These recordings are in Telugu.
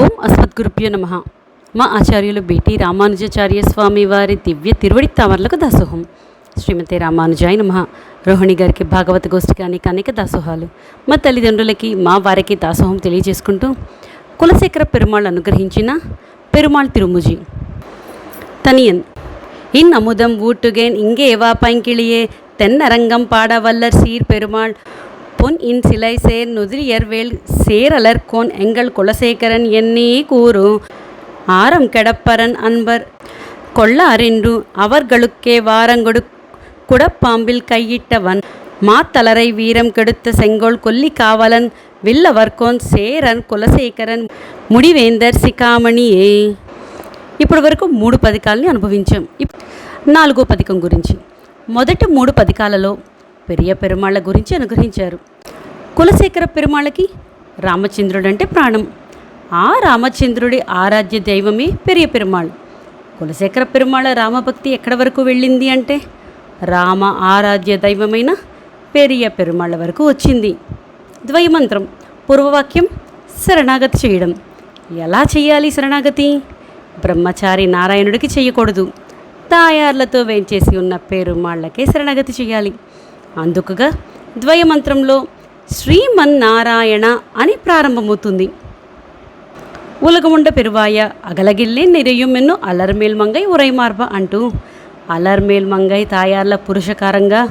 ఓం అస్మద్గురుభ్యో నమ. మా ఆచార్యులు బిటి రామానుజాచార్య స్వామి వారి దివ్య తిరువడి తవర్లకు దాసోహం. శ్రీమతి రామానుజాయ నమ. రోహిణి గారికి భాగవత గోష్ఠికి అనేక అనేక దాసోహాలు. మా తల్లిదండ్రులకి మా వారికి దాసోహం తెలియజేసుకుంటూ కులశేఖర పెరుమాళ్ళు అనుగ్రహించిన పెరుమాళ్ తిరుముజి. తనియన్ ఇన్ అముదం ఊటుగేన్ ఇంగేవా పైంకిళియే తెన్నరంగం పాడవల్లర్ సీర్ పెరుమాళ్ பொன் இன் சிலை சேர் நுதிரியர்வேல் சேரலர்கோன் எங்கள் குலசேகரன் என்னே கூறும் ஆரம் கெடப்பரன் அன்பர் கொள்ள அறின்று அவர்களுக்கே வாரங்கொடு குடப்பாம்பில் கையிட்டவன் மாத்தலரை வீரம் கெடுத்த செங்கோல் கொல்லி காவலன் வில்லவர்கோன் சேரன் కులశేఖరన్ ముడివేందర్ సికామణియే ఇప్పటి వరకు మూడు పథకాలని అనుభవించాం ఇప్ నాలుగో పథకం గురించి మొదటి మూడు పథకాలలో పెరియ పెరుమాళ్ళ గురించి అనుగ్రహించారు. కులశేఖర పెరుమాళ్ళకి రామచంద్రుడంటే ప్రాణం. ఆ రామచంద్రుడి ఆరాధ్య దైవమే పెరియ పెరుమాళ్. కులశేఖర పెరుమాళ రామభక్తి ఎక్కడి వరకు వెళ్ళింది అంటే రామ ఆరాధ్య దైవమైన పెరియ పెరుమాళ్ళ వరకు వచ్చింది. ద్వయమంత్రం పూర్వవాక్యం శరణాగతి చేయడం. ఎలా చేయాలి శరణాగతి? బ్రహ్మచారి నారాయణుడికి చేయకూడదు. తాయార్లతో వేంచేసి ఉన్న పెరుమాళ్ళకే శరణాగతి చేయాలి. అందుకుగా ద్వయమంత్రంలో శ్రీమన్నారాయణ అని ప్రారంభమవుతుంది. ఉలగముండ పెరువాయ అగలగిల్లే నిరయుమెన్ను అలర్మేల్ మంగై ఉరైమార్బ అంటూ అలర్మేల్ మంగై తాయార్ల పురుషకారంగా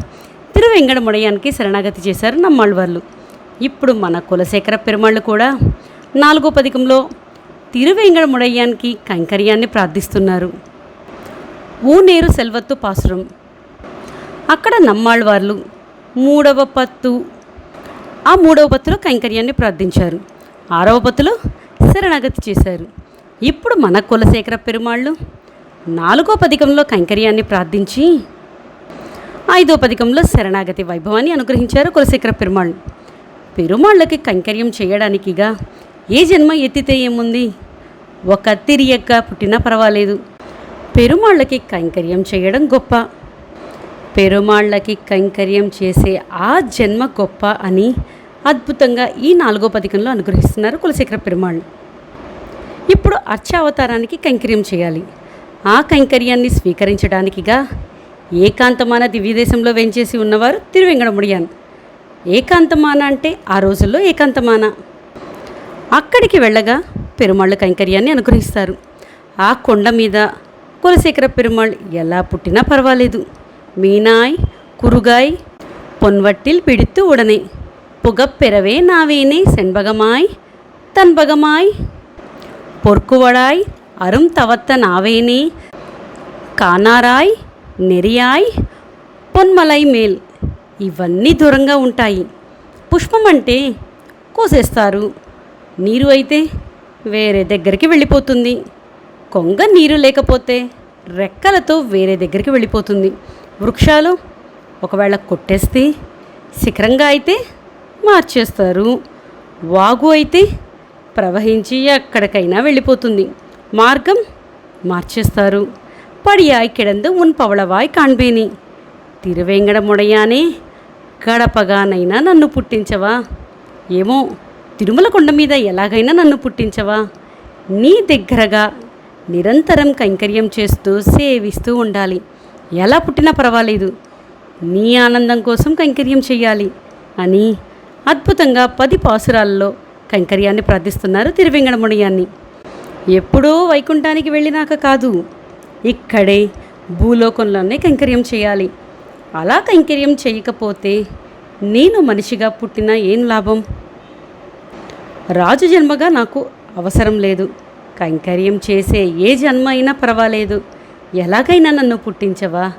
తిరువెంగడముడయానికి శరణాగతి చేశారు నమ్మాళ్ళవార్లు ఇప్పుడు మన కులశేఖర పెరుమాళ్ళు కూడా నాలుగో పథకంలో తిరువేంగడముడయ్యానికి కైంకర్యాన్ని ప్రార్థిస్తున్నారు. ఊనేరు సెల్వత్తు పాసురం. అక్కడ నమ్మాళ్ళవార్లు మూడవ పత్తు. ఆ మూడవ పత్తులో కైంకర్యాన్ని ప్రార్థించారు. ఆరవ పత్తులో శరణాగతి చేశారు. ఇప్పుడు మన కులశేఖర పెరుమాళ్ళు నాలుగో పథకంలో కైంకర్యాన్ని ప్రార్థించి ఐదో పథకంలో శరణాగతి వైభవాన్ని అనుగ్రహించారు కులశేఖర పెరుమాళ్ళు. పెరుమాళ్ళకి కైంకర్యం చేయడానికిగా ఏ జన్మ ఎత్తితే ఏముంది? ఒక తిరియక్క పుట్టినా పర్వాలేదు. పెరుమాళ్ళకి కైంకర్యం చేయడం గొప్ప. పెరుమాళ్ళకి కైంకర్యం చేసే ఆ జన్మ గొప్ప అని అద్భుతంగా ఈ నాలుగో పథకంలో అనుగ్రహిస్తున్నారు కులశేఖర పెరుమాళ్ళు. ఇప్పుడు అర్చావతారానికి కైంకర్యం చేయాలి. ఆ కైంకర్యాన్ని స్వీకరించడానికిగా ఏకాంతమాన దివ్యదేశంలో వెంచేసి ఉన్నవారు తిరువెంగడముడియాన్ ఏకాంతమాన అంటే ఆ రోజుల్లో ఏకాంతమాన. అక్కడికి వెళ్ళగా పెరుమాళ్ళు కైంకర్యాన్ని అనుగ్రహిస్తారు. ఆ కొండ మీద కులశేఖర పెరుమాళ్ ఎలా పుట్టినా పర్వాలేదు. మీనాయ్ குறுகாய் பொன்வட்டில் పిడిత్తు உடனே புகப்பெறவே நாவேனே செண்பகமாய் தன்பகமாய் పొర్కువడాయ్ அரும் தவத்த நாவேனே కానారాయ్ నెరియాయ్ పొన్మలై మేల్ ఇవన్నీ దూరంగా ఉంటాయి పుష్పం అంటే కోసేస్తారు నీరు అయితే వేరే దగ్గరికి వెళ్ళిపోతుంది కొంగ నీరు లేకపోతే రెక్కలతో వేరే దగ్గరికి వెళ్ళిపోతుంది వృక్షాలు ఒకవేళ కొట్టేస్తే శిఖరంగా అయితే మార్చేస్తారు. వాగు అయితే ప్రవహించి ఎక్కడికైనా వెళ్ళిపోతుంది. మార్గం మార్చేస్తారు. పడియాయ్ కిడందు ఉన్ పవళవాయ్ కాణ్బేని తిరువేంగడముడయానే గడపగానైనా నన్ను పుట్టించవా? ఏమో తిరుమల కొండ మీద ఎలాగైనా నన్ను పుట్టించవా? నీ దగ్గరగా నిరంతరం కైంకర్యం చేస్తూ సేవిస్తూ ఉండాలి. ఎలా పుట్టినా పర్వాలేదు. నీ ఆనందం కోసం కైంకర్యం చేయాలి అని అద్భుతంగా పది పాసురాల్లో కైంకర్యాన్ని ప్రార్థిస్తున్నారు తిరువెంగడముడియాన్ని ఎప్పుడో వైకుంఠానికి వెళ్ళినాక కాదు. ఇక్కడే భూలోకంలోనే కైంకర్యం చేయాలి అలా కైంకర్యం చేయకపోతే నేను మనిషిగా పుట్టిన ఏం లాభం? రాజు జన్మగా నాకు అవసరం లేదు. కైంకర్యం చేసే ఏ జన్మ అయినా పర్వాలేదు. ఎలాగైనా నన్ను పుట్టించవా?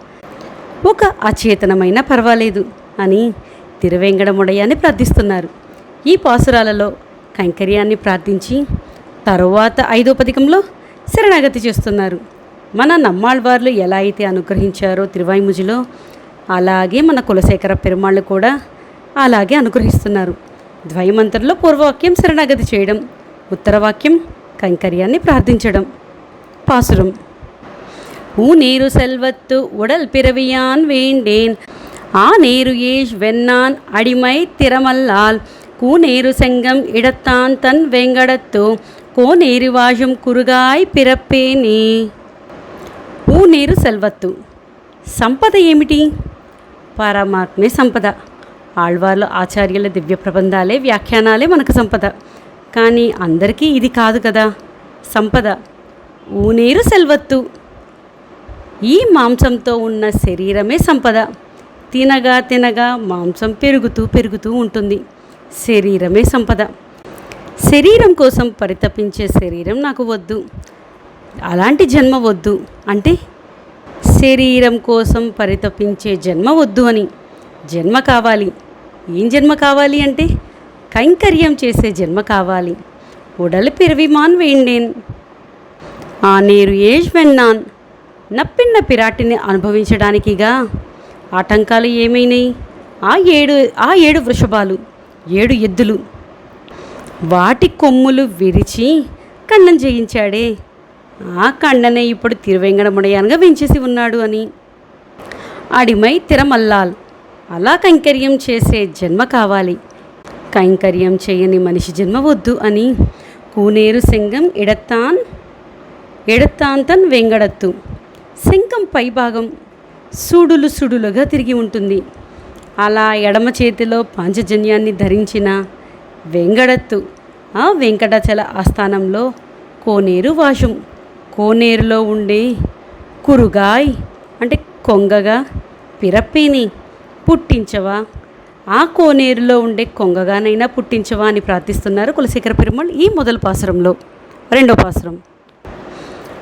ఒక అచేతనమైనా పర్వాలేదు అని తిరువెంగడముడయాన్ని ప్రార్థిస్తున్నారు. ఈ పాసురాలలో కైంకర్యాన్ని ప్రార్థించి తరువాత ఐదో పథకంలో శరణాగతి చేస్తున్నారు. మన నమ్మాళ్వార్లు ఎలా అయితే అనుగ్రహించారో తిరువాయిముజిలో అలాగే మన కులశేఖర పెరుమాళ్ళు కూడా అలాగే అనుగ్రహిస్తున్నారు. ద్వయమంతరంలో పూర్వవాక్యం శరణాగతి చేయడం ఉత్తరవాక్యం కైంకర్యాన్ని ప్రార్థించడం. పాసురం. ஊ நீரு செல்வத்து உடல் பிறவியான் வேண்டேன் ஆ நேரு ஏஷ் வெண்ணான் அடிமை திறமல்லால் கூநேரு செங்கம் இடத்தான் தன் வெங்கடத்து కోనేరు వాజం కురుగాయ్ పిరప్పేనే ఊనేరు సెల్వత్తు సంపద ఏమిటి పరమాత్మే సంపద ఆళ్వార్ల ఆచార్యుల దివ్య ప్రబంధాలే వ్యాఖ్యానాలే మనకు సంపద కానీ అందరికీ ఇది కాదు కదా సంపద ఊనేరు సెల్వత్తు ఈ మాంసంతో ఉన్న శరీరమే సంపద. తినగా తినగా మాంసం పెరుగుతూ పెరుగుతూ ఉంటుంది. శరీరమే సంపద. శరీరం కోసం పరితపించే శరీరం నాకు వద్దు. అలాంటి జన్మ వద్దు. అంటే శరీరం కోసం పరితపించే జన్మ వద్దు అని. జన్మ కావాలి. ఏం జన్మ కావాలి అంటే కైంకర్యం చేసే జన్మ కావాలి. ఉడలు పిరవిమాన్ వేండేన్ ఆ నేరు ఏజ్ వెన్నాన్ నప్పిన్న పిరాటిని అనుభవించడానికిగా ఆటంకాలు ఏమైనాయి? ఆ ఏడు ఆ ఏడు వృషభాలు ఏడు ఎద్దులు వాటి కొమ్ములు విరిచి కన్నం చేయించాడే. ఆ కన్ననే ఇప్పుడు తిరువెంగడముడయాన్గా వెంచేసి ఉన్నాడు అని. అడిమై తిరమల్లాల్ అలా కైంకర్యం చేసే జన్మ కావాలి. కైంకర్యం చేయని మనిషి జన్మ వద్దు అని కూనేరు సింగం ఎడత్తాన్ ఎడత్తాంతన్ వెంగడత్తు. శంఖం పైభాగం సుడులు సుడులుగా తిరిగి ఉంటుంది. అలా ఎడమ చేతిలో పాంచజన్యాన్ని ధరించిన వెంగడత్తు ఆ వెంకటాచల ఆస్థానంలో కోనేరు వాషం. కోనేరులో ఉండే కురుగాయ్ అంటే కొంగగా పిరప్పిని పుట్టించవా? ఆ కోనేరులో ఉండే కొంగగానైనా పుట్టించవా అని ప్రార్థిస్తున్నారు కులశేఖర పెరుమాళ్ ఈ మొదలు పాసురంలో. రెండో పాసురం.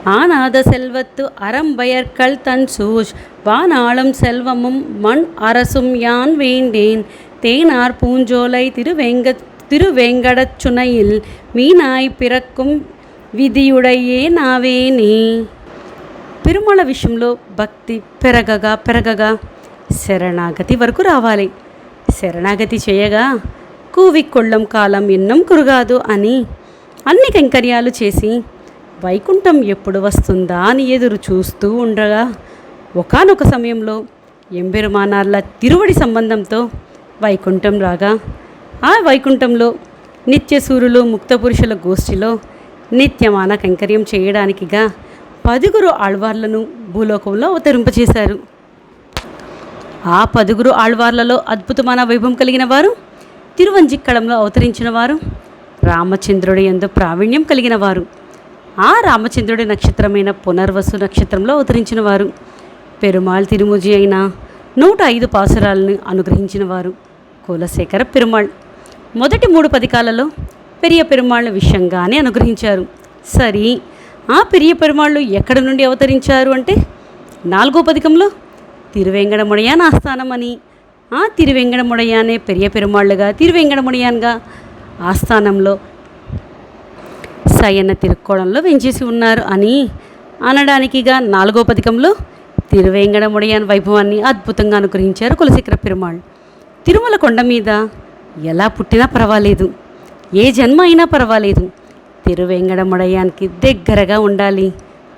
ஆனாத செல்வத்து அறம்பயர்கள் தன் சூழ் வானாளும் செல்வமும் மண் அரசும் யான் வேண்டேன் தேனார் பூஞ்சோலை திருவேங்க திருவேங்கடச் சுனையில் மீனாய் பிறக்கும் విధియుడయ్యే నావేని పెరుమాళ విషయంలో భక్తి పెరగగా పెరగగా శరణాగతి వరకు రావాలి శరణాగతి చేయగా కూవికొళ్ళం కాలం ఎన్నం కురుగాదు అని అన్ని కైంకర్యాలు చేసి వైకుంఠం ఎప్పుడు వస్తుందా అని ఎదురు చూస్తూ ఉండగా ఒకానొక సమయంలో ఎంబెరుమానార్ల తిరువడి సంబంధంతో వైకుంఠం రాగా ఆ వైకుంఠంలో నిత్యసూరులు ముక్తపురుషుల గోష్ఠిలో నిత్యమాన కైంకర్యం చేయడానికిగా పదుగురు ఆళ్వార్లను భూలోకంలో అవతరింపచేశారు. ఆ పదుగురు ఆళ్వార్లలో అద్భుతమైన వైభవం కలిగిన వారు తిరువంజిక్కడంలో అవతరించిన వారు రామచంద్రుడి ఎందు ప్రావీణ్యం కలిగిన వారు. ఆ రామచంద్రుడి నక్షత్రమైన పునర్వసు నక్షత్రంలో అవతరించిన వారు. పెరుమాళ్ తిరుముజి అయిన నూట ఐదు పాసురాలను అనుగ్రహించిన వారు. కులశేఖర పెరుమాళ్. మొదటి మూడు పథకాలలో పెరియ పెరుమాళ్ళు విషయంగానే అనుగ్రహించారు. సరి ఆ పెరియ పెరుమాళ్ళు ఎక్కడి నుండి అవతరించారు అంటే నాలుగో పథకంలో తిరువెంగడముడయాన్ ఆస్థానం అని. ఆ తిరువెంగడముడయానే పెరియ పెరుమాళ్ళుగా తిరువెంగడముడయాన్గా ఆస్థానంలో సాయన్న తిరుక్కోణంలో వెంచేసి ఉన్నారు అని అనడానికిగా నాలుగో పథకంలో తిరువేంగడముడయాన్ వైభవాన్ని అద్భుతంగా అనుగ్రహించారు కులశేఖర పెరుమాళ్ళు తిరుమల కొండ మీద ఎలా పుట్టినా పర్వాలేదు. ఏ జన్మ అయినా పర్వాలేదు. తిరువేంగడముడయానికి దగ్గరగా ఉండాలి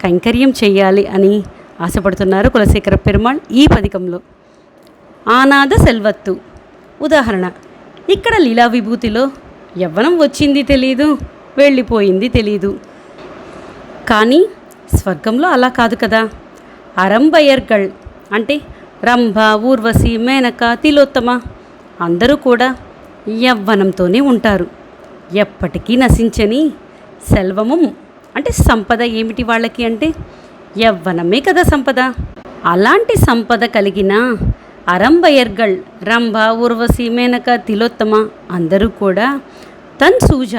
కైంకర్యం చెయ్యాలి అని ఆశపడుతున్నారు కులశేఖర పెరుమాళ్ ఈ పథకంలో. ఆనాద సెల్వత్తు. ఉదాహరణ ఇక్కడ లీలా విభూతిలో యవ్వనం వచ్చింది తెలీదు. వెళ్ళిపోయింది తెలీదు. కానీ స్వర్గంలో అలా కాదు కదా. అరంబయర్గళ్ అంటే రంభ ఊర్వశి మేనక తిలోత్తమ అందరూ కూడా యవ్వనంతోనే ఉంటారు. ఎప్పటికీ నశించని సెల్వము అంటే సంపద ఏమిటి వాళ్ళకి అంటే యవ్వనమే కదా సంపద. అలాంటి సంపద కలిగిన అరంబయర్గళ్ రంభ ఊర్వశి మేనక తిలోత్తమ అందరూ కూడా తన్ సూజ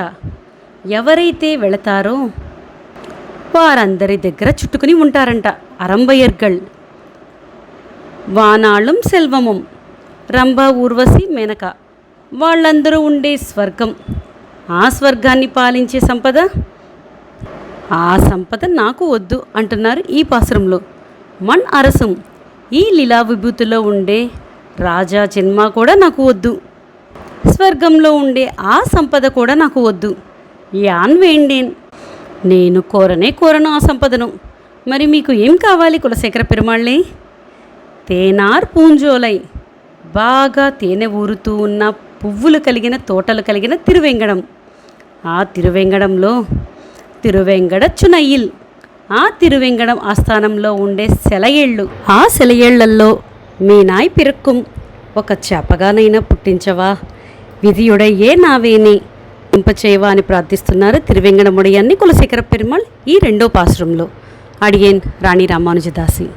ఎవరైతే వెళతారో వారందరి దగ్గర చుట్టుకుని ఉంటారంట అరంబయర్గల్ వానాళం సెల్వమం రంభ ఊర్వశి మెనక. వాళ్ళందరూ ఉండే స్వర్గం. ఆ స్వర్గాన్ని పాలించే సంపద? ఆ సంపద నాకు వద్దు అంటున్నారు ఈ పాసురంలో మన్ అరసం ఈ లీలా విభూతిలో ఉండే రాజా జన్మ కూడా నాకు వద్దు. స్వర్గంలో ఉండే ఆ సంపద కూడా నాకు వద్దు. యాన్ వేండేన్ నేను కోరనే కోరను ఆ సంపదను. మరి మీకు ఏం కావాలి కులశేఖర పెరుమాళ్ళే? తేనార్ పూంజోలై. బాగా తేనె ఊరుతూ ఉన్న పువ్వులు కలిగిన తోటలు కలిగిన తిరువెంగడం. ఆ తిరువెంగడంలో తిరువెంగడ చునయిల్ ఆ తిరువెంగడం ఆస్థానంలో ఉండే సెలయేళ్ళు. ఆ సెలయేళ్ళల్లో మీ నాయ్ పిరక్కుం. ఒక చేపగానైనా పుట్టించవా? విధియుడయ్యే నావేని. ఇంపచేయవా అని ప్రార్థిస్తున్నారు తిరువెంగడముడియన్ని కులశేఖర పెరుమాళ్ ఈ రెండో పాశ్రంలో అడిగేన్ రాణి రామానుజదాసి.